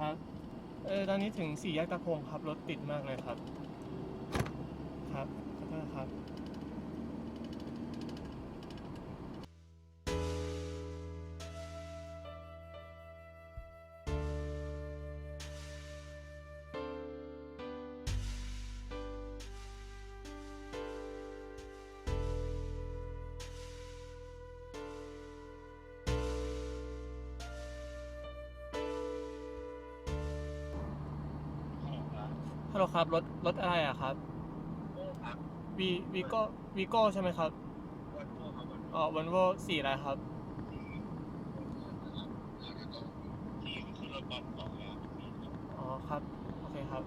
ครับ เออตอนนี้ถึงสี่แยกตะพงครับ รถติดมากเลยครับ ครับขอโทษครับ โหลครับรถรถอะไรอะครับวีวีโก้วีโก้ใช่ไหมครับอ๋อวันโวสี่อะไรครับอ๋อครับ โอเคครับ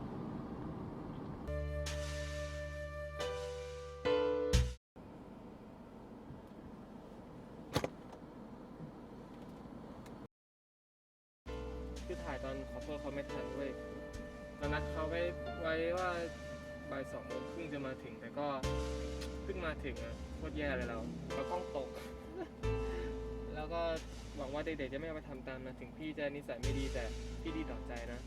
คือถ่ายตอนขอโทษเขาไม่ทันเว้ย ตอนนัดเขาไว้ไว้ว่าบ่ายสองโมงครึ่งจะมาถึง แต่ก็เพิ่งมาถึงอะโคตรแย่เลยเราเรากล้องตก แล้วก็หวังว่าเด็กๆจะไม่เอาไปทำตามนะถึงพี่จะนิสัยไม่ดีแต่พี่ดีต่อใจนะ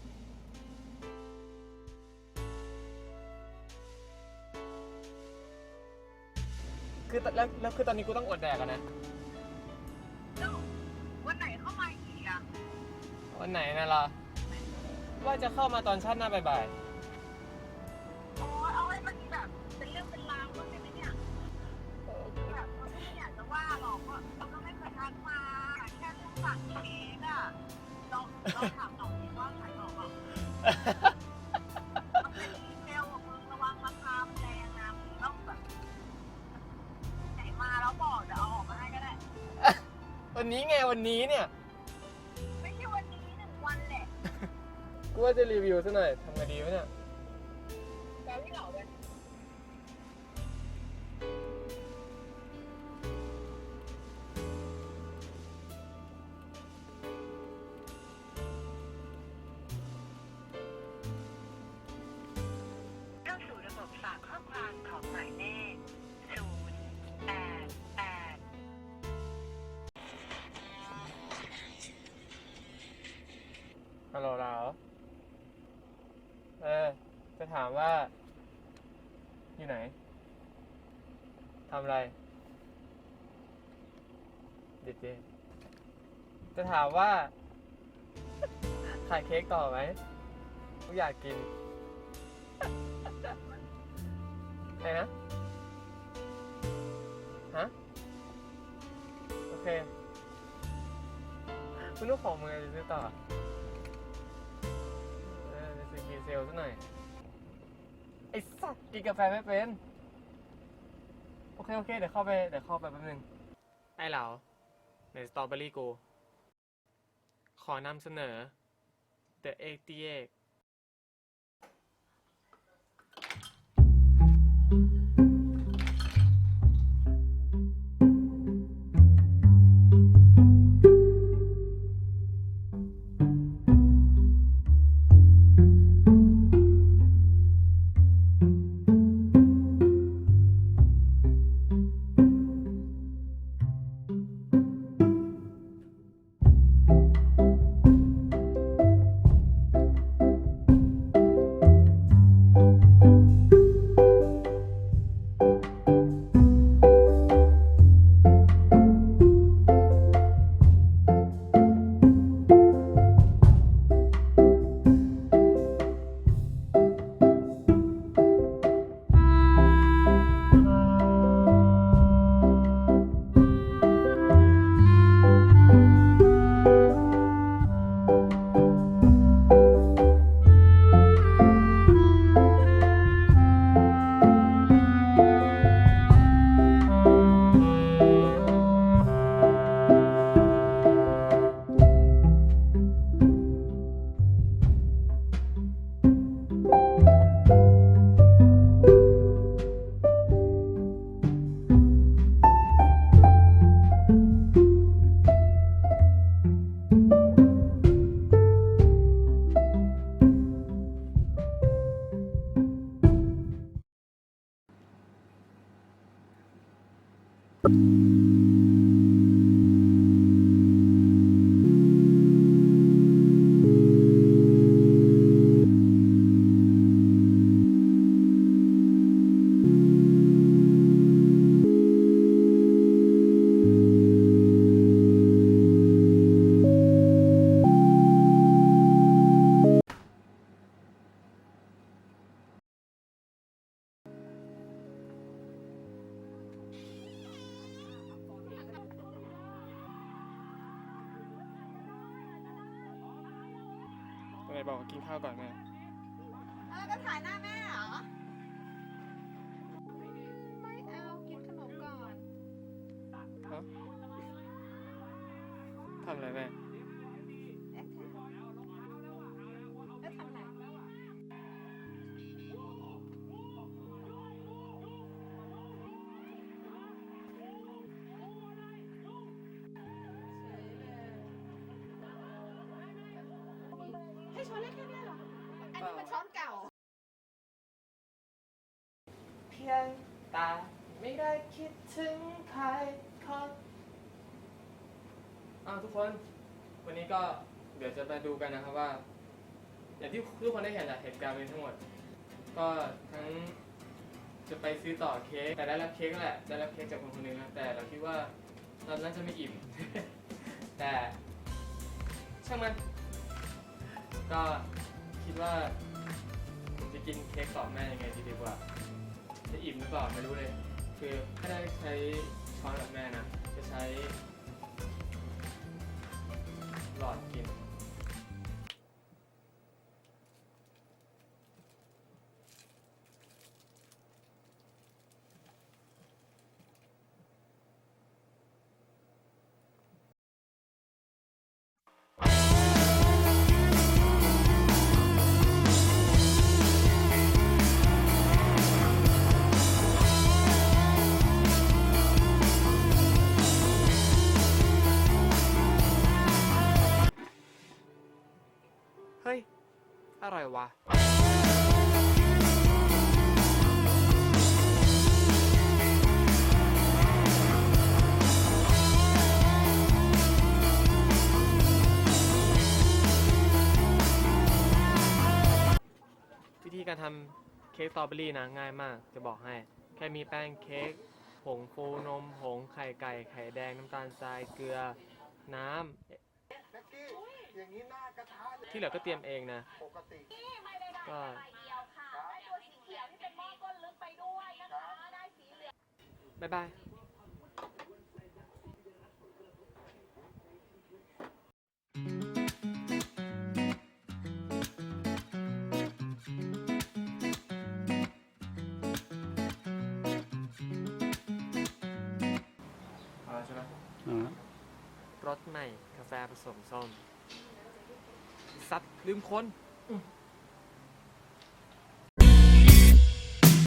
คือตแล้วแล้วคือตอนนี้กูต้องอดแดกอะนะแล้ววันไหนเข้ามาอีกอะวันไหนนะล่ะ ว่าจะเข้ามาตอนชาติหน้าบ่ายโอ้ยเอาไว้มันแบบเป็นเรื่องเป็นราวก็ได้ไหมเนี่ยๆแบบเราไม่อยากจะว่าหรอกว่าเราก็ไม่เคยทักมาแค่เรื่องสั่งเค้กอะเราเราถามหน่อยดิว่าขายหรอกเปล่ามันเป็นอีเมลของมึงระวังราคามันแรงนะมึงต้องแบบไหนมาแล้วบอกเดี๋ยวเอาออกมาให้ก็ได้วันนี้ไงวันนี้เนี่ย กูว่าจะรีวิวซะหน่อยทำไงดีวะเนี่ยแปลว่าเหล่ากันเข้าสู่ระบบฝากข้อความของหมายเลขศูนย์แปดแปด ฮัลโหลเรา เออ จะถามว่า อยู่ไหนทำอะไรเด็ดเจจะถามว่าขายเค้กต่อไหมกูอยากกินอะไรนะ ฮะ โอเคคุณลูกของมึงจะซื้อต่อเอ ซะหน่อย ไอ้สัตว์กินกาแฟไม่เป็น โอเค โอเค เดี๋ยวเข้าไป เดี๋ยวเข้าไปแป๊บนึง ไอ้เหลาในสตรอเบอรี่กู ขอนำเสนอ The 88 you. ไหนบอกว่ากินข้าวก่อนแม่เออก็ถ่ายหน้าแม่เหรอ ไม่เอากินขนมก่อน ฮะทำอะไรแม่ ถึงใครคนอ้าวทุกคน วันนี้ก็เดี๋ยวจะมาดูกันนะครับว่า อย่างที่ทุกคนได้เห็นอะเหตุการณ์เป็นทั้งหมด ก็ทั้งจะไปซื้อต่อเค้กแต่ได้รับเค้กแหละ ได้รับเค้กจากคนคนหนึงนะแต่เราคิดว่าตอนนั้นจะไม่อิ่ม แต่ช่างมัน ก็คิดว่าผมจะกินเค้กต่อแม่ยังไงดีดีกว่า จะอิ่มหรือเปล่าไม่รู้เลย คือถ้าได้ใช้ช้อนกับแม่นะจะใช้หลอดกิน อร่อยวะ วิธีการทำเค้กสตรอเบอรี่นะง่ายมากจะบอกให้ แค่มีแป้งเค้กผงฟูนมผงไข่ไก่ ไข่แดงน้ำตาลทรายเกลือน้ำ อย่างนี้หน้ากระทะเลยที่เหลือก็เตรียมเองนะ ปกติก็บ๊ายบาย เอาแล้วใช่ไหม รสใหม่กาแฟผสมส้ม สัตว์ลืมคนอื